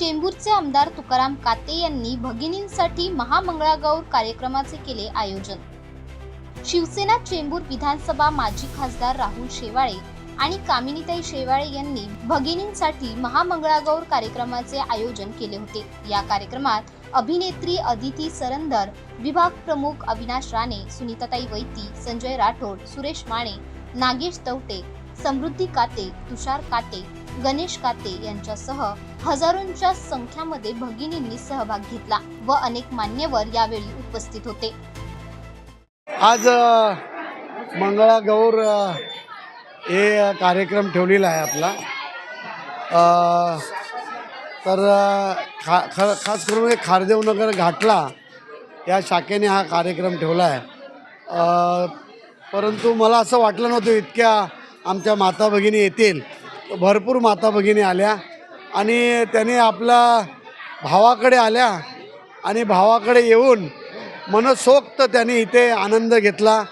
चेंबूरचे आमदार तुकाराम काते यांनी भगिनींसाठी महामंगळागौर कार्यक्रमाचे केले आयोजन. शिवसेना चेंबूर विधानसभा माजी खासदार राहुल शेवाळे आणि कामिनीताई शेवाळे यांनी भगिनींसाठी महामंगळागौर कार्यक्रमाचे आयोजन केले होते. या कार्यक्रमात अभिनेत्री अदिती सरंदर विभाग प्रमुख अविनाश राणे सुनीताताई वैती संजय राठोड सुरेश माने नागेश तवटे समृद्धी काते तुषार काते गणेश काते यांच्यासह हजारोंच्या संख्यामध्ये भगिनींनी सहभाग घेतला व अनेक मान्यवर यावेळी उपस्थित होते. आज मंगळागौर हे कार्यक्रम ठेवलेला आहे आपला. तर खा ख खास करून हे खारदेवनगर घाटला या शाखेने हा कार्यक्रम ठेवला आहे. परंतु मला असं वाटलं नव्हतं इतक्या आमच्या माता भगिनी येतील. भरपूर माता भगिनी आल्या आणि त्याने आपला भावाकडे आल्या आणि भावाकडे येऊन मनसोक्त त्यांनी इथे आनंद घेतला.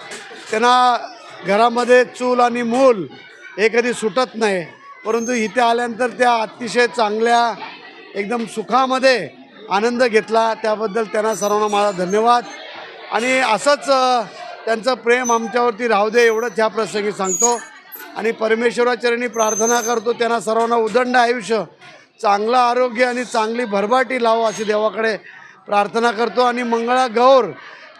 त्यांना घरामध्ये चूल आणि मूल हे कधी सुटत नाही परंतु इथे आल्यानंतर त्या अतिशय चांगल्या एकदम सुखामध्ये आनंद घेतला. त्याबद्दल त्यांना सर्वांना माझा धन्यवाद. आणि असंच त्यांचं प्रेम आमच्यावरती राहू दे एवढंच ह्या प्रसंगी सांगतो. आणि परमेश्वराचरणी प्रार्थना करतो त्यांना सर्वांना उदंड आयुष्य चांगलं आरोग्य आणि चांगली भरभाटी लावो अशी देवाकडे प्रार्थना करतो. आणि मंगळा गौर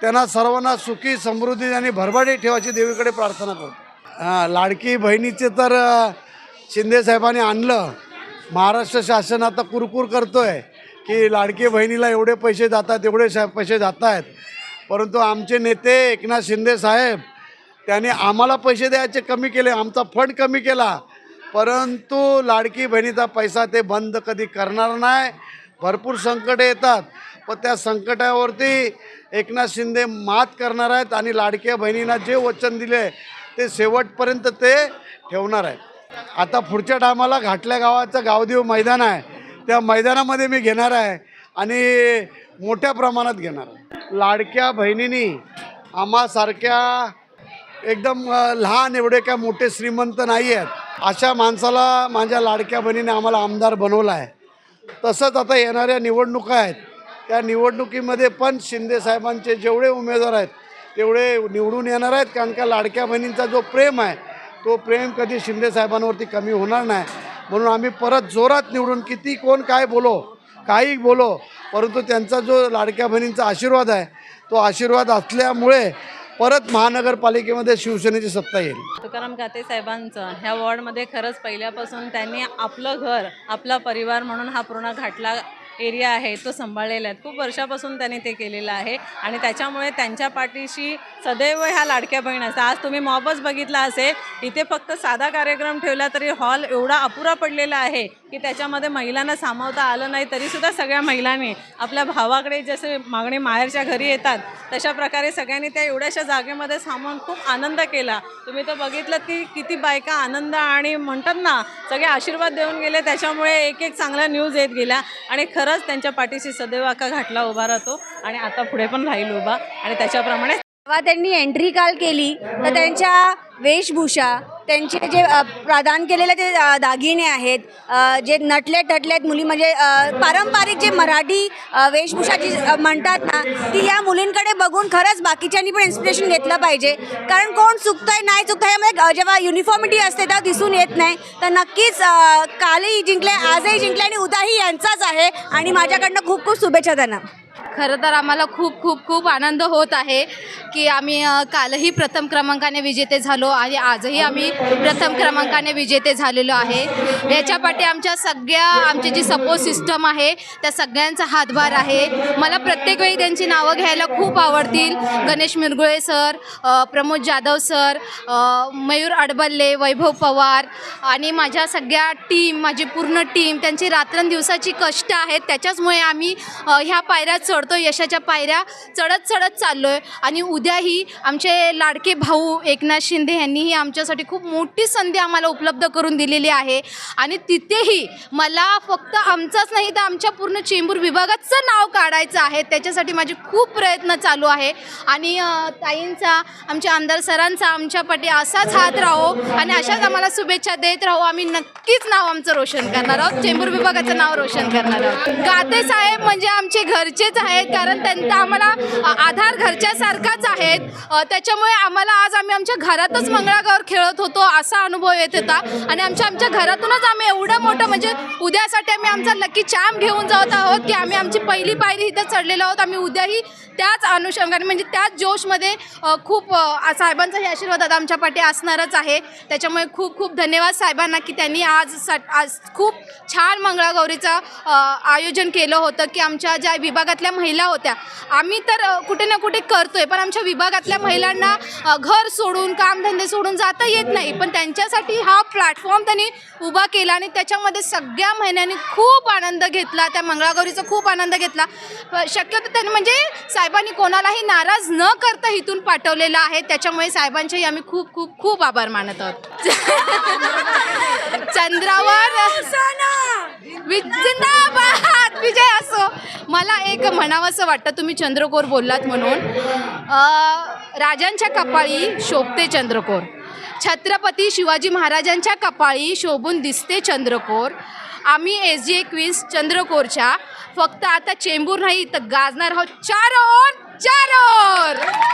त्यांना सर्वांना सुखी समृद्धी आणि भरभाटी ठेवायची देवीकडे प्रार्थना करतो. हां लाडकी बहिणीचे तर शिंदेसाहेबांनी आणलं. महाराष्ट्र शासन आता कुरकुर आहे की लाडकी बहिणीला एवढे पैसे जातात एवढे पैसे जात आहेत परंतु आमचे नेते एकनाथ शिंदे साहेब त्याने आम्हाला पैसे द्यायचे कमी केले आमचा फंड कमी केला. परंतु लाडकी बहिणीचा पैसा ते बंद कधी करणार नाही. भरपूर संकटे येतात. पण त्या संकटावरती एकनाथ शिंदे मात करणार आहेत आणि लाडक्या बहिणींना जे वचन दिले ते शेवटपर्यंत ते ठेवणार आहे आता पुढच्या टायमाला घाटल्या गावाचं गावदेव मैदान आहे. त्या मैदानामध्ये मी घेणार आहे आणि मोठ्या प्रमाणात घेणार आहे. लाडक्या बहिणींनी आम्हासारख्या एकदम लहान एवढे काय मोठे श्रीमंत नाही आहेत अशा माणसाला माझ्या लाडक्या बहिणीने आम्हाला आमदार बनवला आहे तसंच आता येणाऱ्या निवडणुका आहेत. त्या निवडणुकीमध्ये पण शिंदेसाहेबांचे जेवढे उमेदवार आहेत तेवढे निवडून येणार आहेत कारण का लाडक्या बहिणींचा जो प्रेम आहे तो प्रेम कधी शिंदेसाहेबांवरती कमी होणार नाही. म्हणून आम्ही परत जोरात निवडून किती कोण काय बोलो काही बोलो परंतु त्यांचा जो लाडक्या बहिणींचा आशीर्वाद आहे तो आशीर्वाद असल्यामुळे परत महानगरपालिकेमध्ये शिवसेनेची सत्ता येईल. तुकाराम काते साहेबांचं ह्या वॉर्डमध्ये खरंच पहिल्यापासून त्यांनी आपलं घर आपला परिवार म्हणून हा पूर्ण घाटला एरिया आहे तो सांभाळलेला आहे. खूप वर्षापासून त्यांनी ते केलेलं आहे आणि त्याच्यामुळे त्यांच्या पाठीशी सदैव ह्या लाडक्या बहीण असतात. आज तुम्ही मॉबच बघितला असेल इथे फक्त साधा कार्यक्रम ठेवला तरी हॉल एवढा अपुरा पडलेला आहे. की त्याच्यामध्ये महिलांना सामावता आलं नाही तरीसुद्धा सगळ्या महिलांनी आपल्या भावाकडे जसे मागणी माहेरच्या घरी येतात तशा प्रकारे सगळ्यांनी त्या एवढ्याशा जागेमध्ये सामावून खूप आनंद केला. तुम्ही तर बघितलं की किती बायका आनंद आणि म्हणतात ना सगळे आशीर्वाद देऊन गेले त्याच्यामुळे एक एक चांगला न्यूज येत गेला आणि खरंच त्यांच्या पाठीशी सदैव आका घाटला उभा राहतो आणि आता पुढे पण राहील उभा. आणि त्याच्याप्रमाणे जेव्हा त्यांनी एंट्री काल केली तर त्यांच्या वेशभूषा त्यांचे जे प्रदान केलेले ते दागिने आहेत जे नटले टटलेत मुली म्हणजे पारंपरिक जे मराठी वेशभूषा जी म्हणतात ना ती या मुलींकडे बघून खरंच बाकीच्यांनी पण इन्स्पिरेशन घेतलं पाहिजे. कारण कोण चुकतंय नाही चुकतंय यामध्ये जेव्हा युनिफॉर्मिटी असते तेव्हा दिसून येत नाही. तर नक्कीच कालही जिंकले आजही जिंकले आणि उद्याही यांचाच आहे. आणि माझ्याकडनं खूप खूप शुभेच्छा त्यांना. खरं तर आम्हाला खूप खूप खूप आनंद होत आहे की आम्ही कालही प्रथम क्रमांकाने विजेते झालो आणि आजही आम्ही प्रथम क्रमांकाने विजेते झालेलो आहे. याच्यापाठी आमच्या सगळ्या आमची जी सपोर्ट सिस्टम आहे त्या सगळ्यांचा हातभार आहे. मला प्रत्येक वेळी त्यांची नावं घ्यायला खूप आवडतील. गणेश मिरगुळे सर प्रमोद जाधव सर मयूर अडबल्ले वैभव पवार आणि माझ्या सगळ्या टीम माझी पूर्ण टीम त्यांची रात्रंदिवसाची कष्ट आहेत त्याच्याचमुळे आम्ही ह्या पायऱ्या चढतो. तो यशाच्या पायऱ्या चढत चढत चाललो आहे आणि उद्याही आमचे लाडके भाऊ एकनाथ शिंदे यांनीही आमच्यासाठी खूप मोठी संधी आम्हाला उपलब्ध करून दिलेली आहे. आणि तिथेही मला फक्त आमचाच नाही तर आमच्या पूर्ण चेंबूर विभागाचं नाव काढायचं आहे. त्याच्यासाठी माझे खूप प्रयत्न चालू आहे. आणि ताईंचा आमच्या आमदार सरांचा आमच्या पाठी असाच हात राहो. आणि अशाच आम्हाला शुभेच्छा देत राहू. आम्ही नक्कीच नाव आमचं रोशन करणार आहोत. चेंबूर विभागाचं नाव रोशन करणार आहोत. गाते साहेब म्हणजे आमचे घरचेच आहेत कारण त्यांचा आम्हाला आधार घरच्यासारखाच आहेत. त्याच्यामुळे आम्हाला आज आम्ही आमच्या घरातच मंगळागौर खेळत होतो असा अनुभव येत होता. आणि आमच्या आमच्या घरातूनच आम्ही एवढं मोठं म्हणजे उद्यासाठी आम्ही आमचा लकी चाम घेऊन जात आहोत की आम्ही आमची पहिली पायरी इथं चढलेलो आहोत. आम्ही उद्याही त्याच अनुषंगाने म्हणजे त्याच जोशमध्ये खूप साहेबांचा साहेबांचाही आशीर्वाद आता आमच्या पाठी असणारच आहे. त्याच्यामुळे खूप खूप धन्यवाद साहेबांना की त्यांनी आज सा आज खूप छान मंगळागौरीचं आयोजन केलं होतं की आमच्या ज्या विभागातल्या महिला होत्या. आम्ही तर कुठे ना कुठे करतोय पण आमच्या विभागातल्या महिलांना घर सोडून कामधंदे सोडून जाता येत नाही. पण त्यांच्यासाठी हा प्लॅटफॉर्म त्यांनी उभा केला आणि त्याच्यामध्ये सगळ्या महिन्यांनी खूप आनंद घेतला त्या मंगळागौरीचा खूप आनंद घेतला. शक्यतो त्यांनी म्हणजे साहेबांनी कोणालाही नाराज न करता इथून पाठवलेलं आहे. त्याच्यामुळे साहेबांचेही आम्ही खूप खूप खूप आभार मानत आहोत. चंद्रावर वि- जिंदाबाद विजय असो. मला एक म्हणावंसं वाटतं तुम्ही चंद्रकोर बोललात म्हणून. राजांच्या कपाळी शोभते चंद्रकोर. छत्रपती शिवाजी महाराजांच्या कपाळी शोभून दिसते चंद्रकोर. आम्ही एस जी ए क्वीन्स चंद्रकोरच्या. फक्त आता चेंबूर नाही तर गाजणार आहोत चार चार